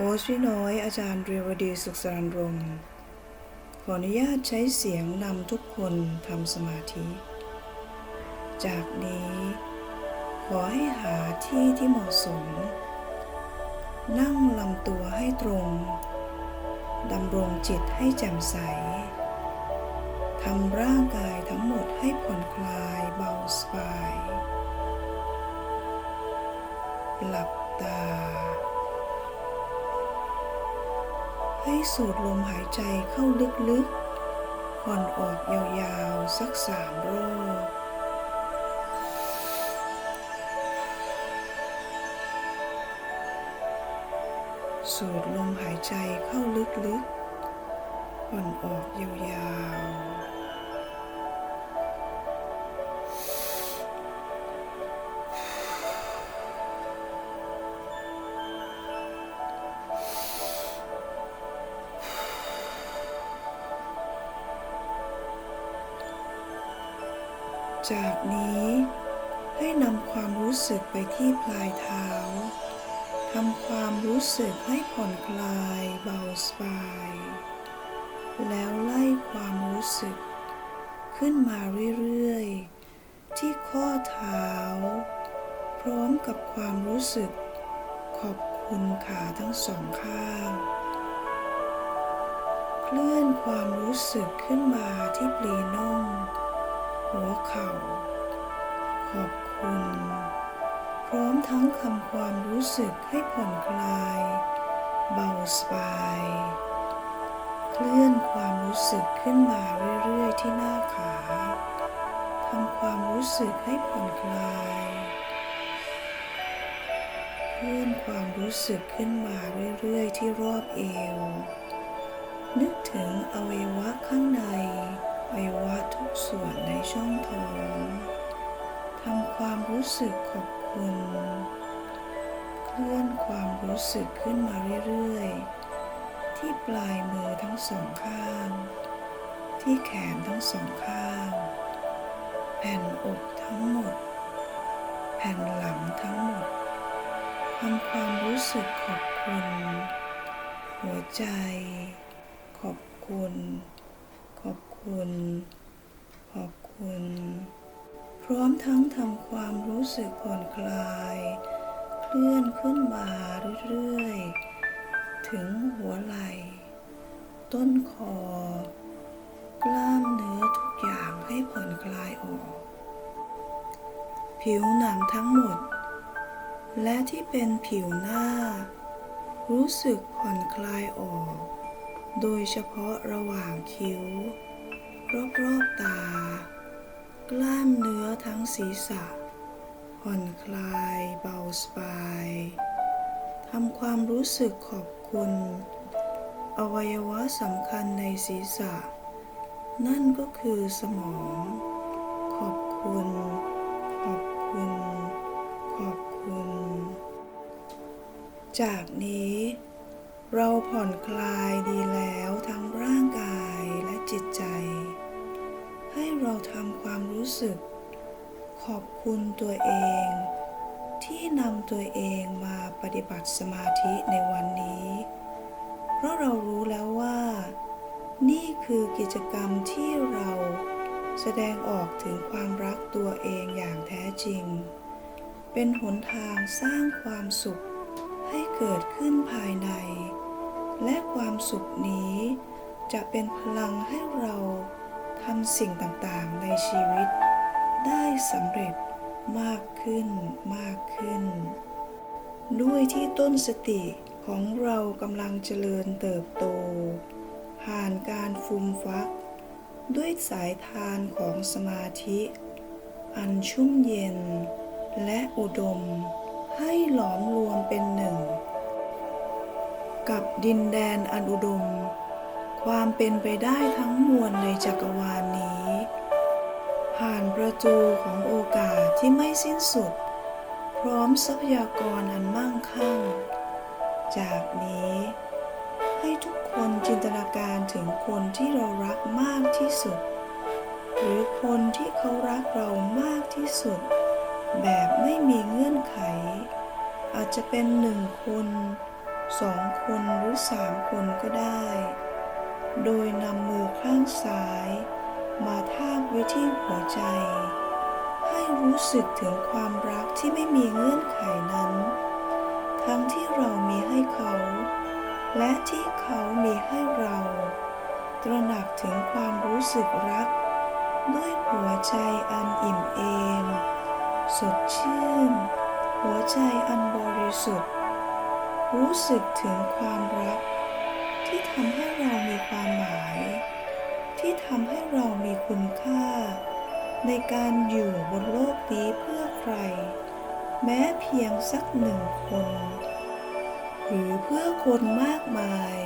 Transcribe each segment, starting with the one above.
ค้ชพี่น้อยอาจารย์เรวดีสุขสรานรม ขออนุญาตใช้เสียงนำทุกคนทำสมาธิ จากนี้ ขอให้หาที่ที่เหมาะสม นั่งลำตัวให้ตรงดำรงจิตให้แจ่มใส ทำร่างกายทั้งหมดให้ผ่อนคลายเบาสบาย หลับตา ให้สูดลมหายใจเข้าลึกๆ ผ่อนออกยาวๆ สักสามรอบสูดลมหายใจเข้าลึกๆ ผ่อนออกยาวๆ จากนี้ให้นำความรู้สึกไปที่ปลายเท้าทำความรู้สึกให้ผ่อนคลายเบาสบาย แล้วไล่ความรู้สึก ขึ้นมาเรื่อยๆ ที่ข้อเท้า พร้อมกับความรู้สึก ขอบคุณขาทั้งสองข้าง เคลื่อนความรู้สึกขึ้นมาที่ปลีน่อง หัวเข่า ขอบคุณ พร้อมทั้งคำความรู้สึกให้ผ่อนคลาย เบาสบาย เคลื่อนความรู้สึกขึ้นมาเรื่อยๆที่หน้าขาทำความรู้สึกให้ผ่อนคลายเคลื่อนความรู้สึกขึ้นมาเรื่อย ๆ ที่รอบเอว นึกถึงอวัยวะข้างใน วัยวะทุกส่วนในช่องท้องทำความรู้สึกขอบคุณ เคลื่อนความรู้สึกขึ้นมาเรื่อยๆ ที่ปลายมือทั้งสองข้าง ที่แขนทั้งสองข้าง แผ่นอกทั้งหมด แผ่นหลังทั้งหมดทำความรู้สึกขอบคุณ หัวใจ ขอบคุณ คุณ ขอบคุณ พร้อมทั้งทำความรู้สึกผ่อนคลาย เคลื่อนขึ้นมาเรื่อยๆ ถึงหัวไหล่ ต้นคอ กล้ามเนื้อทุกอย่างให้ผ่อนคลายออก ผิวหนังทั้งหมด และที่เป็นผิวหน้า รู้สึกผ่อนคลายออกโดยเฉพาะระหว่างคิ้ว รอบๆตา กล้ามเนื้อทั้งศีรษะ ผ่อนคลายเบาสบายทำความรู้สึกขอบคุณ อวัยวะสำคัญในศีรษะ นั่นก็คือสมอง ขอบคุณ ขอบคุณ ขอบคุณ จากนี้ เราผ่อนคลายดีแล้วทั้งร่างกายและจิตใจ ให้เราทำความรู้สึก ขอบคุณตัวเอง ที่นำตัวเองมาปฏิบัติสมาธิในวันนี้ เพราะเรารู้แล้วว่า นี่คือกิจกรรมที่เราแสดงออกถึงความรักตัวเองอย่างแท้จริง เป็นหนทางสร้างความสุข ให้เกิดขึ้นภายใน และความสุขนี้จะเป็นพลังให้เราทำสิ่งต่างๆในชีวิต ได้สำเร็จมากขึ้นมากขึ้น ด้วยที่ต้นสติของเรากำลังเจริญเติบโต ผ่านการฟุมฟัก ด้วยสายทานของสมาธิ อันชุ่มเย็นและอุดม ให้หลอมรวมเป็นหนึ่ง กับดินแดนอันอุดม ความเป็นไปได้ทั้งมวลในจักรวาลนี้ ผ่านประตูของโอกาสที่ไม่สิ้นสุด พร้อมทรัพยากรอันมั่งคั่ง จากนี้ให้ทุกคนจินตนาการถึงคนที่เรารักมากที่สุด หรือคนที่เขารักเรามากที่สุด แบบไม่มีเงื่อนไข อาจจะเป็นหนึ่งคนสองคนหรือสามคนก็ได้ โดยนำมือข้างซ้าย มาทาบไว้ที่หัวใจ ให้รู้สึกถึงความรักที่ไม่มีเงื่อนไขนั้น ทั้งที่เรามีให้เขา และที่เขามีให้เรา ตระหนักถึงความรู้สึกรัก ด้วยหัวใจอันอิ่มเอม สดชื่น หัวใจอันบริสุทธิ์ รู้สึกถึงความรัก ที่ทำให้เรามีความหมาย ที่ทำให้เรามีคุณค่า ในการอยู่บนโลกนี้เพื่อใคร แม้เพียงสักหนึ่งคน หรือเพื่อคนมากมาย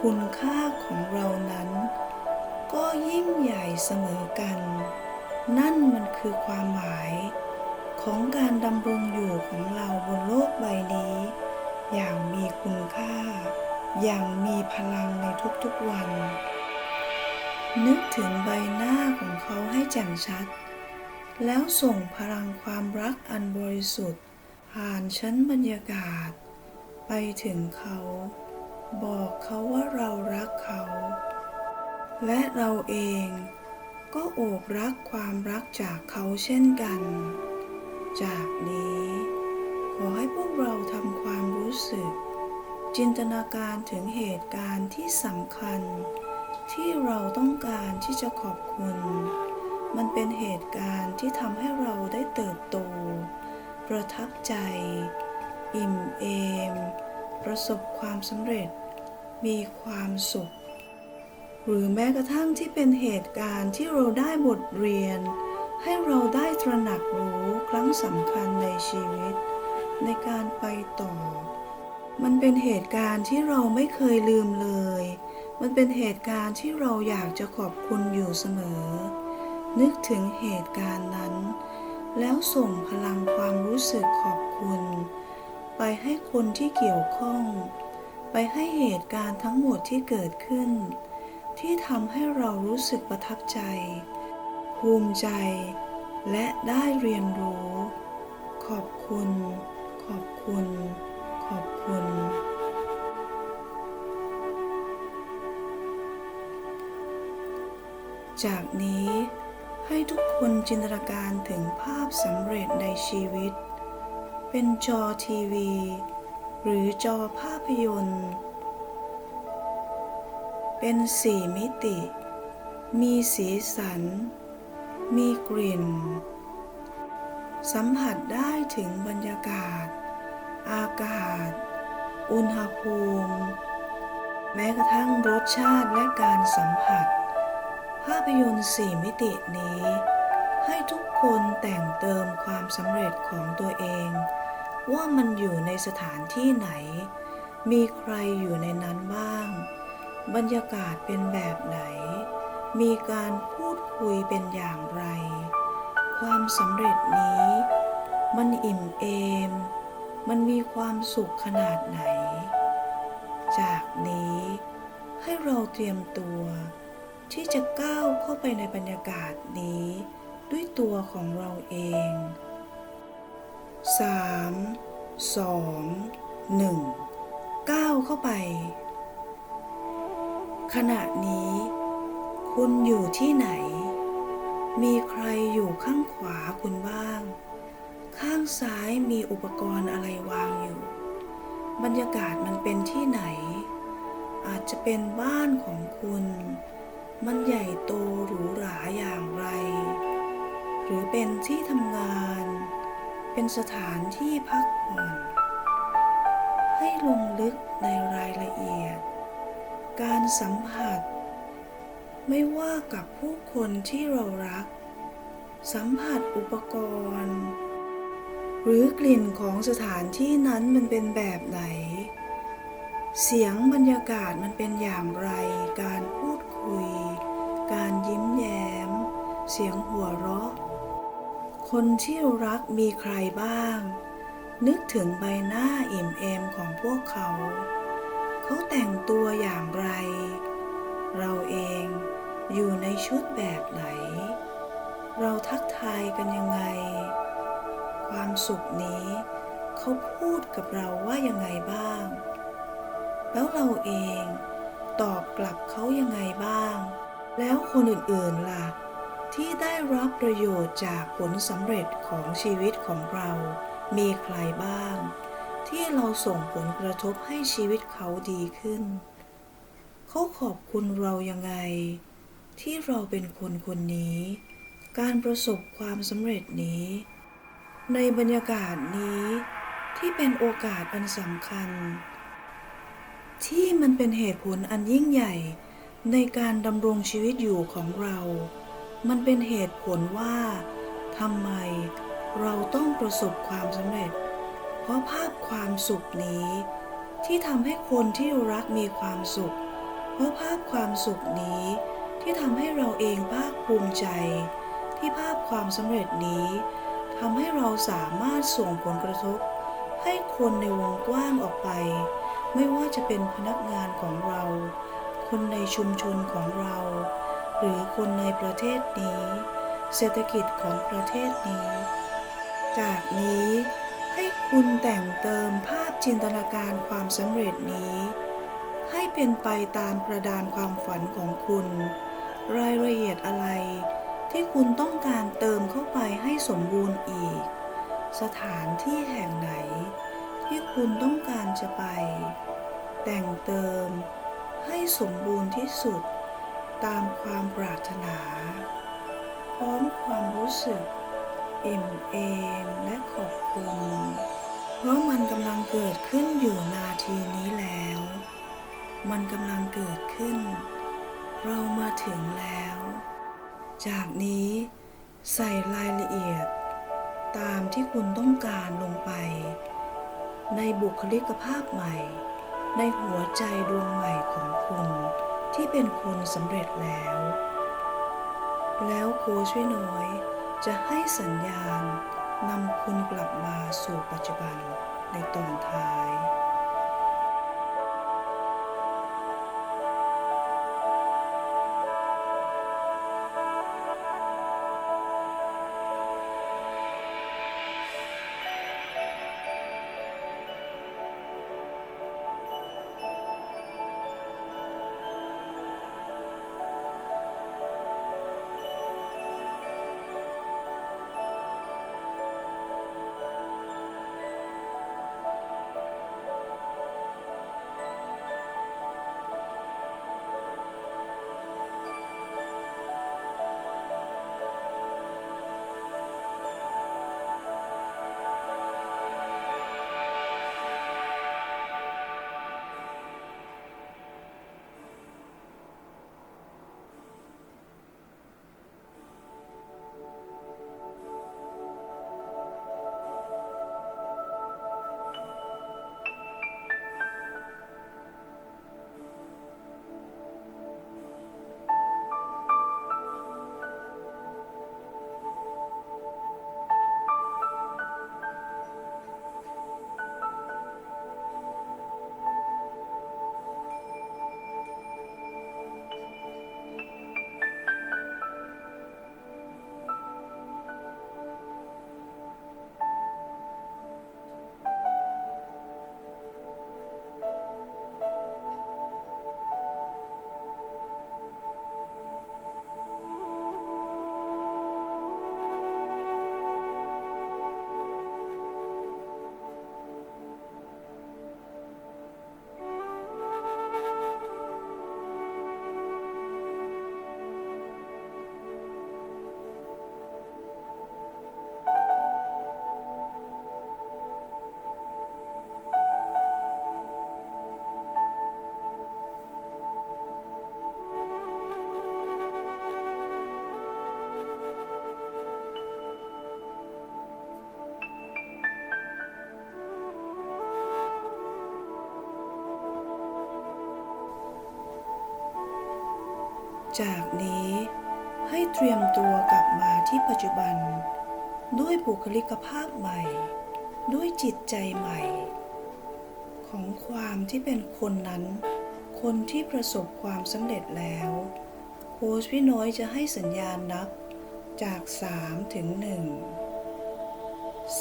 คุณค่าของเรานั้น ก็ยิ่งใหญ่เสมอกันนั่นมันคือความหมาย ของการดำรงอยู่ของเราบนโลกใบนี้ อย่างมีคุณค่า อย่างมีพลังในทุกๆวัน นึกถึงใบหน้าของเขาให้แจ่มชัด แล้วส่งพลังความรักอันบริสุทธิ์ ผ่านชั้นบรรยากาศ ไปถึงเขา บอกเขาว่าเรารักเขา และเราเองก็โอบรักความรักจากเขาเช่นกัน จากนี้ ขอให้พวกเราทำความรู้สึก จินตนาการถึงเหตุการณ์ที่สำคัญ ที่เราต้องการที่จะขอบคุณ มันเป็นเหตุการณ์ที่ทำให้เราได้เติบโต ประทับใจ อิ่มเอม ประสบความสำเร็จ มีความสุข หรือแม้กระทั่งที่เป็นเหตุการณ์ที่เราได้บทเรียน ให้เราได้ตระหนักรู้ครั้งสำคัญในชีวิต ในการไปต่อ มันเป็นเหตุการณ์ที่เราไม่เคยลืมเลย มันเป็นเหตุการณ์ที่เราอยากจะขอบคุณอยู่เสมอ นึกถึงเหตุการณ์นั้น แล้วส่งพลังความรู้สึกขอบคุณ ไปให้คนที่เกี่ยวข้อง ไปให้เหตุการณ์ทั้งหมดที่เกิดขึ้น ที่ทำให้เรารู้สึกประทับใจ ภูมิใจ และได้เรียนรู้ ขอบคุณ ขอบคุณ ขอบคุณ จากนี้ให้ทุกคนจินตนาการถึงภาพสำเร็จในชีวิต เป็นจอทีวี หรือจอภาพยนตร์ เป็นสี่มิติ มีสีสัน มีกลิ่น สัมผัสได้ถึงบรรยากาศ อากาศ อุณหภูมิ แม้กระทั่งรสชาติและการสัมผัส ภาพยนตร์สี่มิตินี้ ให้ทุกคนแต่งเติมความสำเร็จของตัวเอง ว่ามันอยู่ในสถานที่ไหน มีใครอยู่ในนั้นบ้าง บรรยากาศเป็นแบบไหน มีการพู คุยเป็นอย่างไร ความสำเร็จนี้ มันอิ่มเอม มันมีความสุขขนาดไหน จากนี้ให้เราเตรียมตัว ที่จะก้าวเข้าไปในบรรยากาศนี้ ด้วยตัวของเราเอง3 2 1ก้าวเข้าไป ขณะนี้ คุณอยู่ที่ไหน มีใครอยู่ข้างขวาคุณบ้าง ข้างซ้ายมีอุปกรณ์อะไรวางอยู่ บรรยากาศมันเป็นที่ไหน อาจจะเป็นบ้านของคุณ มันใหญ่โตหรูหราอย่างไร หรือเป็นที่ทำงาน เป็นสถานที่พักผ่อน ให้ลงลึกในรายละเอียด การสัมผัส ไม่ว่ากับผู้คนที่เรารัก สัมผัสอุปกรณ์ หรือกลิ่นของสถานที่นั้นมันเป็นแบบไหน เสียงบรรยากาศมันเป็นอย่างไร การพูดคุย การยิ้มแย้ม เสียงหัวเราะ คนที่รักมีใครบ้าง นึกถึงใบหน้าอิ่มเอมของพวกเขา เขาแต่งตัวอย่างไรเราเอง อยู่ในชุดแบบไหน เราทักทายกันยังไง ความสุขนี้เขาพูดกับเราว่ายังไงบ้าง แล้วเราเองตอบกลับเขายังไงบ้าง แล้วคนอื่นๆล่ะ ที่ได้รับประโยชน์จากผลสำเร็จของชีวิตของเรา มีใครบ้าง ที่เราส่งผลกระทบให้ชีวิตเขาดีขึ้น เขาขอบคุณเรายังไง ที่เราเป็นคนคนนี้ การประสบความสำเร็จนี้ ในบรรยากาศนี้ที่เป็นโอกาสอันสำคัญ ที่มันเป็นเหตุผลอันยิ่งใหญ่ในการดำรงชีวิตอยู่ของเรา มันเป็นเหตุผลว่าทำไมเราต้องประสบความสำเร็จ เพราะภาพความสุขนี้ ที่ทำให้คนที่รักมีความสุข เพราะภาพความสุขนี้ ที่ทำให้เราเองภาคภูมิใจ ที่ภาพความสำเร็จนี้ทำให้เราสามารถส่งผลกระทบ ให้คนในวงกว้างออกไป ไม่ว่าจะเป็นพนักงานของเรา คนในชุมชนของเรา หรือคนในประเทศนี้ เศรษฐกิจของประเทศนี้ จากนี้ให้คุณแต่งเติมภาพจินตนาการความสำเร็จนี้ ให้เป็นไปตามกระดานความฝันของคุณ รายละเอียดอะไร ที่คุณต้องการเติมเข้าไปให้สมบูรณ์อีก สถานที่แห่งไหน ที่คุณต้องการจะไป แต่งเติมให้สมบูรณ์ที่สุด ตามความปรารถนา พร้อมความรู้สึกอิ่มเอมและขอบคุณเพราะมันกำลังเกิดขึ้นอยู่นาทีนี้แล้ว มันกำลังเกิดขึ้น เรามาถึงแล้ว จากนี้ใส่รายละเอียด ตามที่คุณต้องการลงไป ในบุคลิกภาพใหม่ ในหัวใจดวงใหม่ของคุณที่เป็นคนสำเร็จแล้ว แล้วโคช่วยน้อยจะให้สัญญาณนำคุณกลับมาสู่ปัจจุบันในตอนท้าย จากนี้ให้เตรียมตัวกลับมาที่ปัจจุบัน ด้วยบุคลิกภาพใหม่ ด้วยจิตใจใหม่ ของความที่เป็นคนนั้น คนที่ประสบความสำเร็จแล้วโค้ชพี่น้อยจะให้สัญญาณนับจาก 3 ถึง 1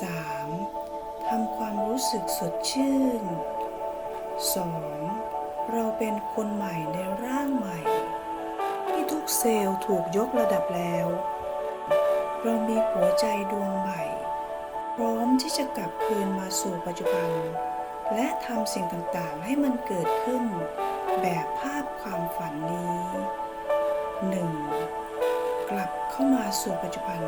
3. ทำความรู้สึกสดชื่น 2. เราเป็นคนใหม่ในร่างใหม่ เซลล์ถูกยกระดับแล้ว เรามีหัวใจดวงใหม่ พร้อมที่จะกลับคืนมาสู่ปัจจุบัน และทำสิ่งต่างๆให้มันเกิดขึ้น แบบภาพความฝันนี้ 1. กลับเข้ามาสู่ปัจจุบัน